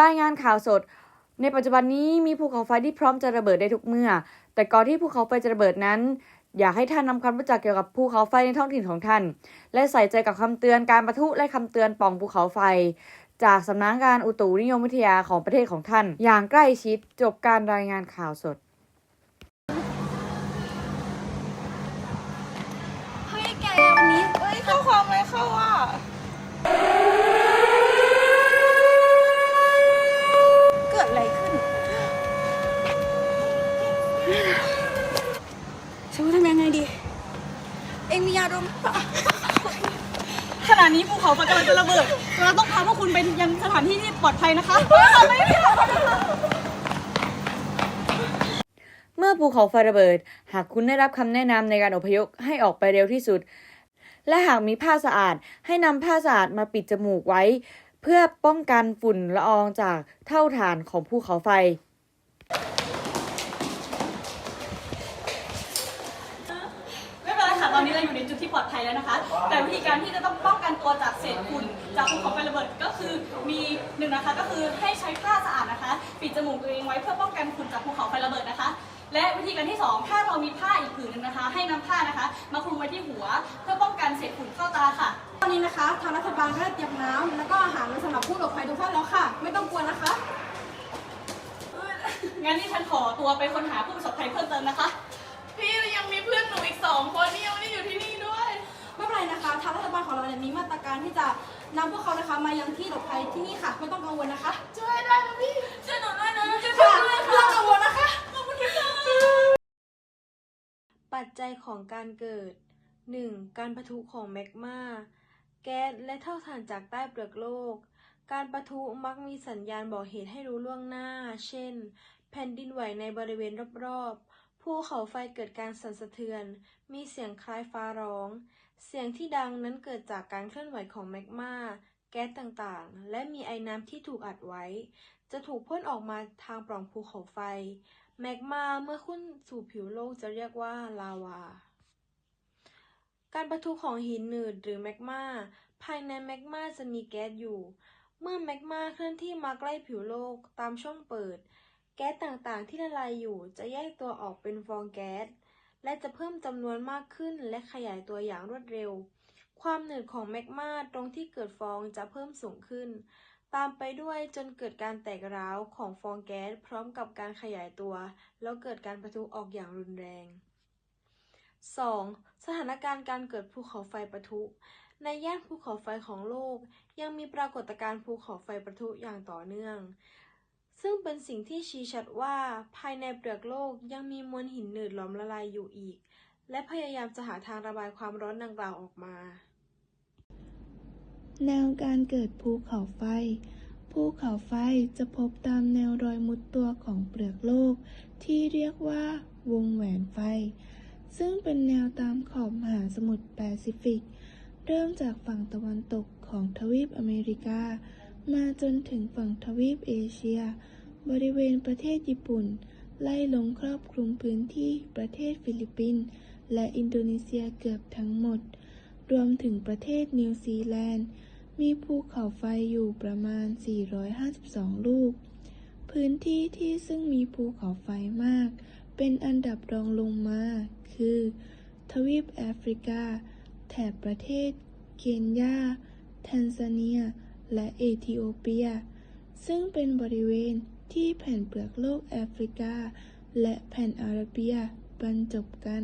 รายงานข่าวสด ในปัจจุบันนี้มีภูเขาไฟที่พร้อมจะระเบิดได้ทุกเมื่อ แต่ก่อนที่ภูเขาไฟจะระเบิดนั้น อยากให้ท่านนำความรู้จักเกี่ยวกับภูเขาไฟในท้องถิ่นของท่าน และใส่ใจกับคำเตือนการประทุและคำเตือนป่องภูเขาไฟ จากสำนักงานอุตุนิยมวิทยาของประเทศของท่าน อย่างใกล้ชิดจบการรายงานข่าวสดเฮ้ยแกวันนี้เฮ้ยเข้าความไหมเข้าอะ เกิดอะไรขึ้นฉันว่าทำยัง ไงดี เอ็งมียาดมปะขณะนี้ภูเขาไฟกำลังจะระเบิด เราต้องพาพวกคุณไปยังสถานที่ที่ปลอดภัยนะคะเมื่อภูเขาไฟระเบิด หากคุณได้รับคำแนะนำในการอพยพให้ออกไปเร็วที่สุด และหากมีผ้าสะอาดให้นำผ้าสะอาดมาปิดจมูกไว้ เพื่อป้องกันฝุ่นละอองจากเท่าฐานของภูเขาไฟ ไม่เป็นไรค่ะ ตอนนี้เราอยู่ในจุด ที่ปลอดภัยแล้วนะคะ แต่วิธีการที่จะต้องป้องกันตัวจากเศษฝุ่นจากภูเขาไฟระเบิดก็คือมีหนึ่งนะคะก็คือให้ใช้ผ้าสะอาดนะคะ ปิดจมูกตัวเองไว้เพื่อป้องกันฝุ่นจากภูเขาไฟระเบิดนะคะ และวิธีการที่สองถ้าเรามีผ้าอีกผืนหนึงนะคะ ให้นำผ้านะคะ มาคลุมไว้ที่หัว เพื่อป้องกันเศษฝุ่นเข้าตาค่ะตอนนี้นะคะทางรัฐบาลก็ได้เตรียมน้ำแล้วก็อาหารไว้สำหรับผู้หลบภัยทุกท่านแล้วค่ะ ไม่ต้องกลัวนะคะงั้นที่ฉันขอตัวไปค้นหาผู้ประสบภัยเพิ่มเติมนะคะ พี่ยังมีเพื่อนหนูอีกสองคนที่ยังไม่ได้อยู่ที่นี่ด้วย ไม่เป็นไรนะคะ ทางรัฐบาลของเราเนี่ยมีมาตรการที่จะนำพวกเขานะคะมายังที่หลบภัยที่นี่ค่ะ ไม่ต้องกังวลนะคะ ช่วยได้นะพี่ช่วยหนูด้วยนะช่วยค่ะด้วยไม่ต้องกังวลนะคะขอบคุณค่ะปัจจัยของการเกิด 1. การปะทุของแมกมาแก๊สและเท่าฐานจากใต้เปลือกโลก การปะทุมักมีสัญญาณบอกเหตุให้รู้ล่วงหน้า เช่น แผ่นดินไหวในบริเวณรอบๆ ภูเขาไฟเกิดการสั่นสะเทือน มีเสียงคล้ายฟ้าร้อง เสียงที่ดังนั้นเกิดจากการเคลื่อนไหวของแมกมา แก๊สต่างๆ และมีไอ้น้ำที่ถูกอัดไว้ จะถูกพ่นออกมาทางปล่องภูเขาไฟ แมกมาเมื่อขึ้นสู่ผิวโลกจะเรียกว่าลาวา การปะทุของหินหนืดหรือแมกมา ภายในแมกมาจะมีแก๊สอยู่ เมื่อแมกมาเคลื่อนที่มาใกล้ผิวโลกตามช่องเปิด แก๊สต่างๆ ที่ละลายอยู่จะแยกตัวออกเป็นฟองแก๊ส และจะเพิ่มจำนวนมากขึ้นและขยายตัวอย่างรวดเร็ว ความหนืดของแมกมาตรงที่เกิดฟองจะเพิ่มสูงขึ้น ตามไปด้วยจนเกิดการแตกร้าวของฟองแก๊สพร้อมกับการขยายตัว แล้วเกิดการปะทุออกอย่างรุนแรง 2. สถานการณ์การเกิดภูเขาไฟปะทุ ในย่านภูเขาไฟของโลก ยังมีปรากฏการณ์ภูเขาไฟปะทุอย่างต่อเนื่อง ซึ่งเป็นสิ่งที่ชี้ชัดว่าภายในเปลือกโลกยังมีมวลหินหนืดหลอมละลายอยู่อีก และพยายามจะหาทางระบายความร้อนดังกล่าวออกมา แนวการเกิดภูเขาไฟ ภูเขาไฟจะพบตามแนวรอยมุดตัวของเปลือกโลก ที่เรียกว่าวงแหวนไฟ ซึ่งเป็นแนวตามขอบมหาสมุทรแปซิฟิก เริ่มจากฝั่งตะวันตกของทวีปอเมริกา มาจนถึงฝั่งทวีปเอเชีย บริเวณประเทศญี่ปุ่น ไล่ลงครอบคลุมพื้นที่ประเทศฟิลิปปินส์และอินโดนีเซียเกือบทั้งหมด รวมถึงประเทศนิวซีแลนด์ มีภูเขาไฟอยู่ประมาณ 452 ลูก พื้นที่ที่ซึ่งมีภูเขาไฟมาก เป็นอันดับรองลงมา คือ ทวีปแอฟริกา แถบประเทศ เคนยา แทนซาเนีย และเอธิโอเปีย ซึ่งเป็นบริเวณที่แผ่นเปลือกโลกแอฟริกา และแผ่นอาระเบียบรรจบกัน